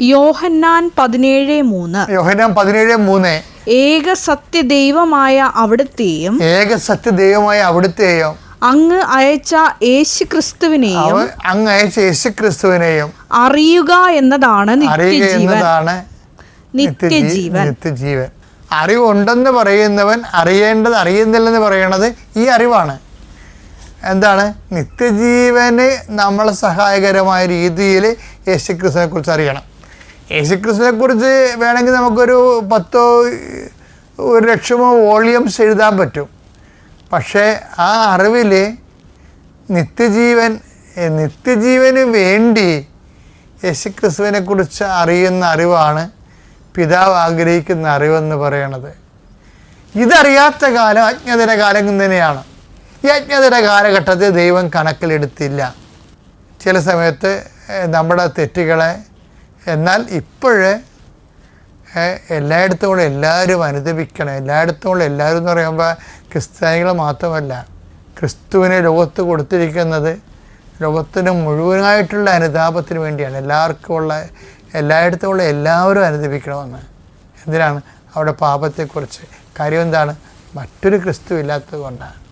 യോഹന്നാൻ പതിനേഴ് മൂന്ന്. യോഹന്നാൻ പതിനേഴ് മൂന്ന്. ഏക സത്യ ദൈവമായ അവിടുത്തെയും ഏക സത്യ ദൈവമായ അവിടുത്തെയും അങ്ങ് അയച്ച യേശു ക്രിസ്തുവിനെയും അങ്ങ് അയച്ച യേശു ക്രിസ്തുവിനെയും അറിയുക എന്നതാണ് നിത്യജീവൻ. എന്നതാണ് നിത്യജീവൻ. നിത്യജീവൻ. അറിവുണ്ടെന്ന് പറയുന്നവൻ അറിയേണ്ടത് അറിയുന്നില്ലെന്ന് പറയുന്നത് ഈ അറിവാണ്. എന്താണ്? നിത്യജീവന് നമ്മളെ സഹായകരമായ രീതിയിൽ യേശുക്രിസ്തുവിനെ കുറിച്ച് അറിയണം. യേശുക്രിസ്തുവിനെ കുറിച്ച് വേണമെങ്കിൽ നമുക്കൊരു പത്തോ ഒരു ലക്ഷമോ വോളിയംസ് എഴുതാൻ പറ്റും. പക്ഷേ ആ അറിവിൽ നിത്യജീവൻ നിത്യജീവന് വേണ്ടി യേശുക്രിസ്തുവിനെ കുറിച്ച് അറിയുന്ന അറിവാണ് പിതാവ് ആഗ്രഹിക്കുന്ന അറിവെന്ന് പറയണത്. ഇതറിയാത്ത കാലം അജ്ഞതര കാലം തന്നെയാണ്. ഈ അജ്ഞതര കാലഘട്ടത്തിൽ ദൈവം കണക്കിലെടുത്തില്ല. ചില സമയത്ത് നമ്മുടെ തെറ്റുകളെ എന്നാൽ ഇപ്പോഴേ എല്ലായിടത്തും കൂടെ എല്ലാവരും അനുദപിക്കണം. എല്ലായിടത്തും കൂടെ എല്ലാവരും എന്ന് പറയുമ്പോൾ ക്രിസ്ത്യാനികൾ മാത്രമല്ല ക്രിസ്തുവിനെ ലോകത്ത് കൊടുത്തിരിക്കുന്നത് ലോകത്തിന് മുഴുവനായിട്ടുള്ള അനുതാപത്തിന് വേണ്ടിയാണ്. എല്ലാവർക്കും ഉള്ള എല്ലായിടത്തും ഉള്ള എല്ലാവരും അനുദപിക്കണമെന്ന്. എന്തിനാണ്? അവിടെ പാപത്തെക്കുറിച്ച്. കാര്യം എന്താണ്? മറ്റൊരു ക്രിസ്തു ഇല്ലാത്തത് കൊണ്ടാണ്.